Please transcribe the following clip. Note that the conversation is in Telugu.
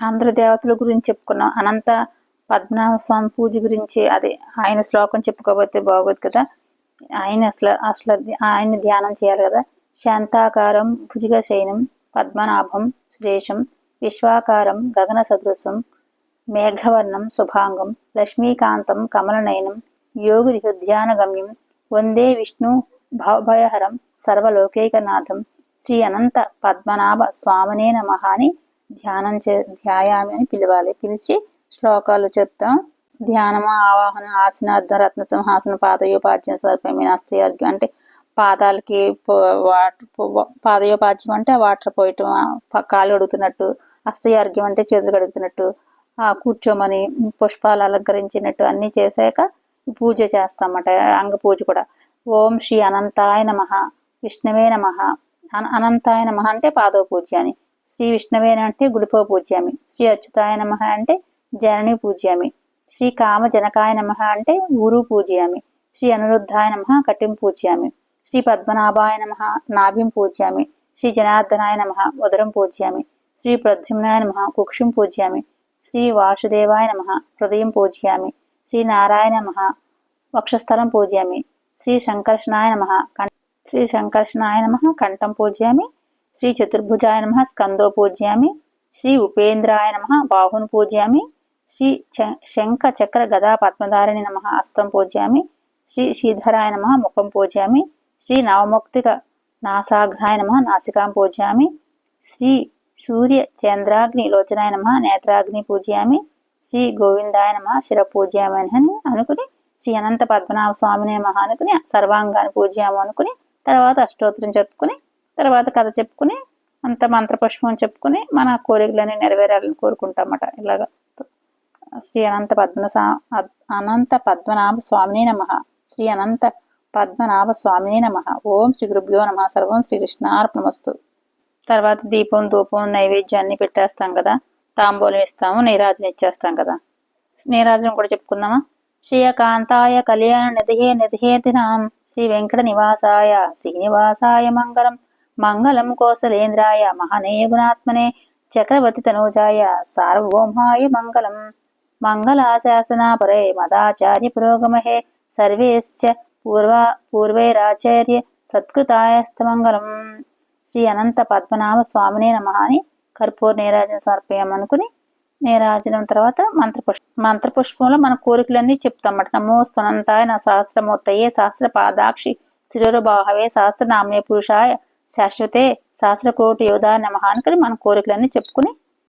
ఆంధ్ర దేవతల గురించి చెప్పుకున్నాం. అనంత పద్మనాభ స్వామి పూజ గురించి అదే ఆయన శ్లోకం చెప్పుకోబోతే బాగోదు కదా. ఆయన అసలు అసలు ఆయన ధ్యానం చేయాలి కదా. శాంతాకారం భుజగ శయనం పద్మనాభం శ్రేషం విశ్వాకారం గగన సదృశం మేఘవర్ణం శుభాంగం లక్ష్మీకాంతం కమలనయనం యోగి హృద్యానగమ్యం వందే విష్ణు భవభయహరం సర్వలోకైకనాథం శ్రీ అనంత పద్మనాభ స్వామినే నమ అని ధ్యానం చే ధ్యాయామి అని పిలవాలి. పిలిచి శ్లోకాలు చెప్తాం. ధ్యానము ఆవాహన ఆసనార్థ రత్న సింహాసన పాదయోపాధ్యం సర్పమి నాస్తి అర్ఘ్యం అంటే పాదాలకి వాటర్ పాదయోపాధ్యం అంటే వాటర్ పోయటం కాలు కడుగుతున్నట్టు అర్ఘ్యం అంటే చేతులు కడుగుతున్నట్టు ఆ కూర్చోమని పుష్పాలు అలంకరించినట్టు అన్ని చేశాక పూజ చేస్తామట అంగ పూజ కూడా. ఓం శ్రీ అనంతాయ నమ విష్ణువే నమ అనంతాయ నమ అంటే పాదవ అని. శ్రీ విష్ణవేన అంటే గుడిపో పూజ్యామి. శ్రీ అచ్యుతాయ నమ అంటే జనని పూజ్యామి. శ్రీ కామ జనకాయ నమ అంటే ఊరు పూజయామి. శ్రీ అనురుద్ధాయ నమ కటిం పూజ్యామి. శ్రీ పద్మనాభాయ నమ నాభిం పూజ్యామి. శ్రీ జనార్దనాయ నమ ఉదరం పూజ్యామి. శ్రీ ప్రద్యుమ్నాయ నమ కుక్షుం పూజ్యామి. శ్రీ వాసుదేవాయ నమ హృదయం పూజ్యామి. శ్రీ నారాయణ నమ వక్షస్థలం పూజ్యామి. శ్రీ సంకర్షణాయ నమ శ్రీ సంకర్షణాయ నమ కంఠం పూజ్యామి. శ్రీ చతుర్భుజాయ నమ స్కందో పూజ్యామి. శ్రీ ఉపేంద్రాయ నమ బాహును పూజ్యామి. శ్రీ శంఖ చక్ర గదా పద్మధారిణి నమ హస్తం పూజ్యామి. శ్రీ శ్రీధరాయ నమ ముఖం పూజ్యామి. శ్రీ నవముక్తిక నాసాఘ్రాయ నమ నాసికాం పూజ్యామి. శ్రీ సూర్య చంద్రాగ్ని లోచనాయ నమ నేత్రాగ్ని పూజ్యామి. శ్రీ గోవిందాయ నమ శిర పూజ్యామి అని అనుకుని శ్రీ అనంత పద్మనాభ స్వామినే నమ అనుకుని సర్వాంగాన్ని పూజ్యాము అనుకుని తర్వాత అష్టోత్తరం చెప్పుకుని తర్వాత కథ చెప్పుకుని అంత మంత్రపుష్పం చెప్పుకుని మన కోరికలన్నీ నెరవేరాలని కోరుకుంటామట. ఇలాగా. శ్రీ అనంత పద్మ అనంత పద్మనాభ స్వామిని నమ. శ్రీ అనంత పద్మనాభ స్వామిని నమ. ఓం శ్రీ గురుభ్యో నమ. సర్వం శ్రీకృష్ణార్పణమస్తు తర్వాత దీపం ధూపం నైవేద్యాన్ని పెట్టేస్తాం కదా. తాంబూలం ఇస్తాము నీరాజన ఇచ్చేస్తాం కదా. నీరాజనం కూడా చెప్పుకుందామా? శ్రీయకాంతాయ కళ్యాణ నిధిహే నిధిహేతినాం. శ్రీ వెంకట నివాసాయ శ్రీనివాసాయ మంగళం. మంగళం కోసలేంద్రాయ మహనీయ గుణాత్మనే చక్రవర్తి తనూజాయ సార్వభౌమాయ మంగళం. మంగళాశాసనాపరే మదాచార్య పురోగమహే సర్వేశ్చ పూర్వ పూర్వైరాచార్య సత్కృతాయస్తమంగళం. శ్రీ అనంత పద్మనాభ స్వామినే నమ అని కర్పూర నీరాజన సమర్పయమనుకుని నీరాజనం తర్వాత మంత్రపుష్ప మంత్రపుష్పంలో మన కోరికలన్నీ చెప్తామట. నమో స్తునంతాయ నా సహస్రమూర్తయే సహస్ర పాదాక్షి శిరోరుబాహవే సహస్రనామ్య పురుషాయ శాశ్వతే సహస్రకోటి యోధా నమ అనుకుని మన కోరికలన్నీ చెప్పుకుని